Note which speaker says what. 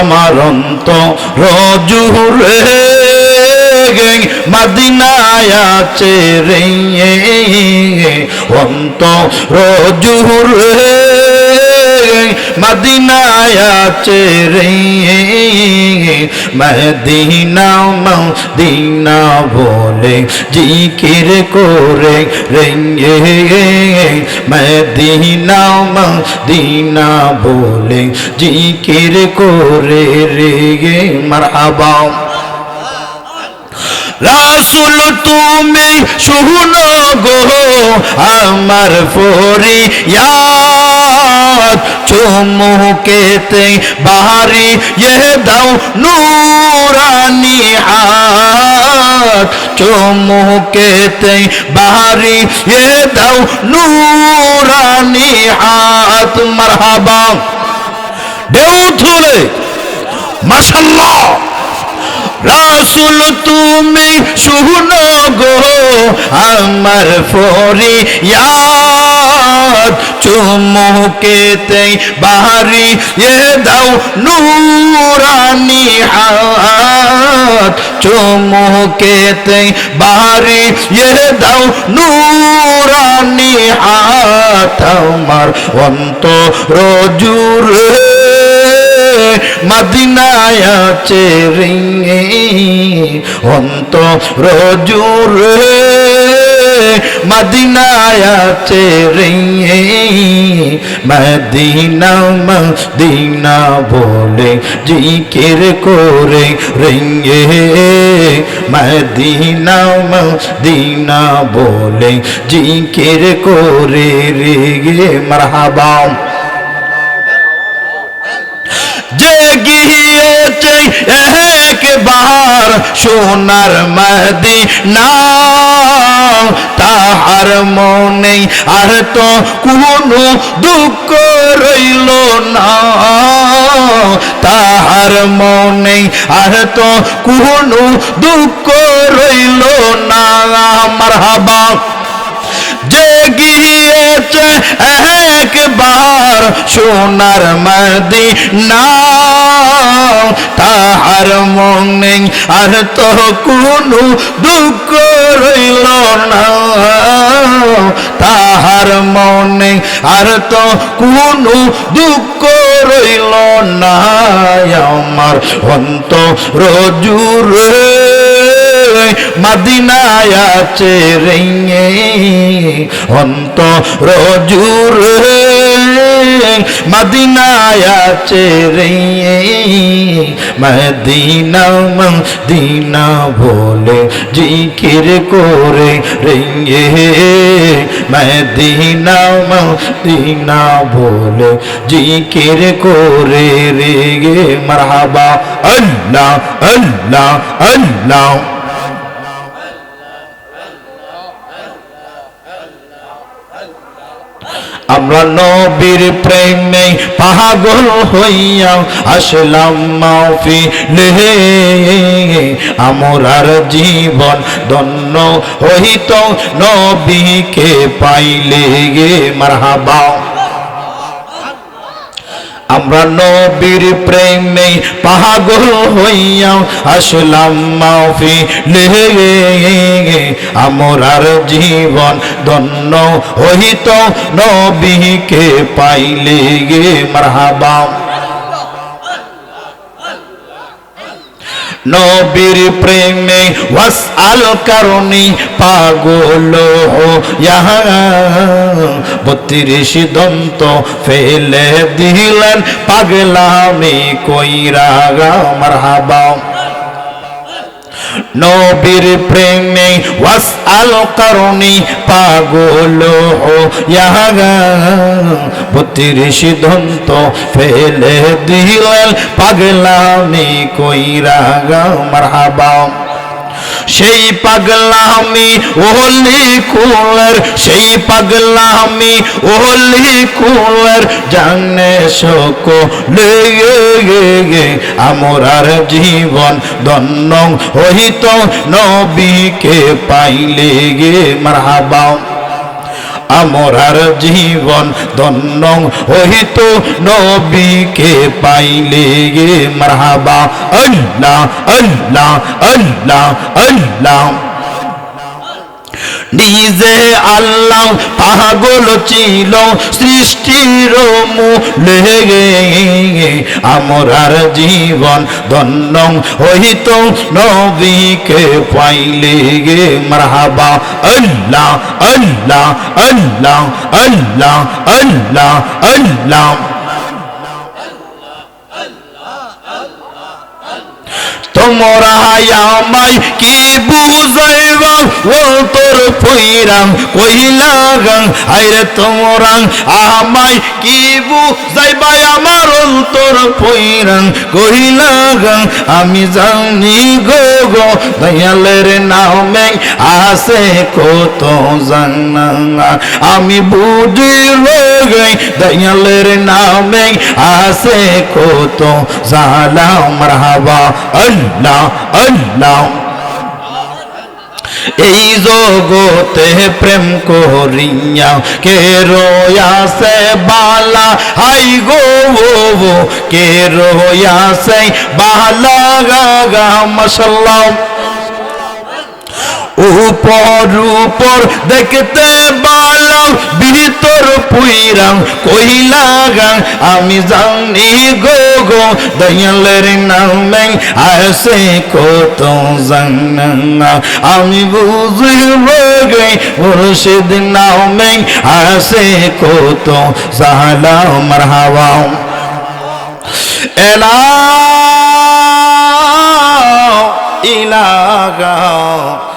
Speaker 1: আমার অন্ত রজুরে মাদিনায় আছে রে। অন্ত রজুরে মাদিনায় আছে রে। মদিনা মদিনা বলে জিকির করে রেঙ্গে মদিনা মদিনা বলে জিকির করে রে মারহাবা। রাসুল, তুমি শুনো গো আমার ফরিয়াদ। চুমুকেতে বাহারি এ দাও নুরানি হাত। চুমুকেতে বাহারি এ দাও নুরানি হাত। মারহাবা। ঢেউ তুলে মাশাল্লাহ। রাসুল, তুমি শুনো গো আমার ফরিয়াদ। চুমুকেতে বাহারি এ দাও নুরানি হাত। চুমুকেতে বাহারি এ দাও নুরানি হাত। আমার অন্ত রজুরে মদিনায় আছে রে অন্ত রজুরে মদিনায় আছে রে মদিনা মদিনা বলে জিকির করে রে মদিনা মদিনা বলে জিকির করে রে মারহাবা। গিয়েছে একবার সোনার মদিনা। তাহার মনে আর তো কোনো দুঃখ রইল না। তাহার মনে আর তো কোনো দুঃখ রইল না। মারহাবা। যে গিয়েছে একবার সোনার মদিনা, তাহার মনে আর তো কোনো দুঃখ রইল না। তাহার মনে আর তো কোনো দুঃখ রইল না। আমার অন্ত রজুরে মদিনায় আছে রে অন্ত রজুর মদিনায় আছে রে মদিনা মদিনা বলে জিকির করে রে মদিনা মদিনা বলে জিকির করে রে মারহাবা, আল্লাহ আল্লাহ আল্লাহ। আমরা নবীর প্রেমে পাগল হইয়া আসলাম মাফি লেহে আমরার জীবন ধন্য হইত নবীকে পাইলে গে। মারহাবা। আমরা নবীর প্রেমে পাগল হইয়া আসলাম মাফি লেগে আমরার জীবন ধন্য হইত নবীকে পাইলে গে, মারহাবা। নবীর প্রেমে ওয়াস আল কারণে পাগল বত্রিশ দন্ত ফেলে দিলেন পাগলামি কইরা মারহাবা। নবীর প্রেমে ওয়াস আল করণি পাগল বত্রিশ দন্ত ফেলে দিলেন পাগলামি কইরা মারহাবা। সেই পাগলামি ওহলি কুলার সেই পাগলামি ওহলি কুলার জানে শোক লেগে গে, আমর আর জীবন দন্ন হইত। নবীকে পাইলে গে মারহাবা। আমরার জীবন ধন্য হইত নবীকে পাইলে গে মারহাবা। আল্লাহ আল্লাহ আল্লাহ আল্লাহ। নিজে আল্লাহ পাগল ছিল, সৃষ্টির লেগে আমরার জীবন ধন্য হইত। নবীকে পাইলে গে মারহাবা, আল্লাহ আল্লাহ আল্লাহ আল্লাহ আল্লাহ আল্লাহ। তোমরা আমায় কি বুঝাইবা ও তোর কইলা গাং, আইরে তোমরা আমায় কি বুঝাইবা আমার অন্তর পইরাং কইলা গাং, আমি জানি গো গো, দয়ালের নামে আছে কত আমি বুঝি গে দয়ালের নামে আছে কত জালা মারহাবা, আল্লাহ আল্লাহ। এই জগতে প্রেম করিয়া কে রয়াসে বালা? হাই গো কে রয়াসে বালা? গা গা, মশাল্লাহ। উপর উপর দেখতে বালাম ভিতর পুইরাম কইলা গান, আমি জানি গো গো, দয়ালের নামে আসে কত জানা আমি বুঝি গে, মুর্শিদ নামে আসে কত জালা মারহাবা। এলা ইলাগা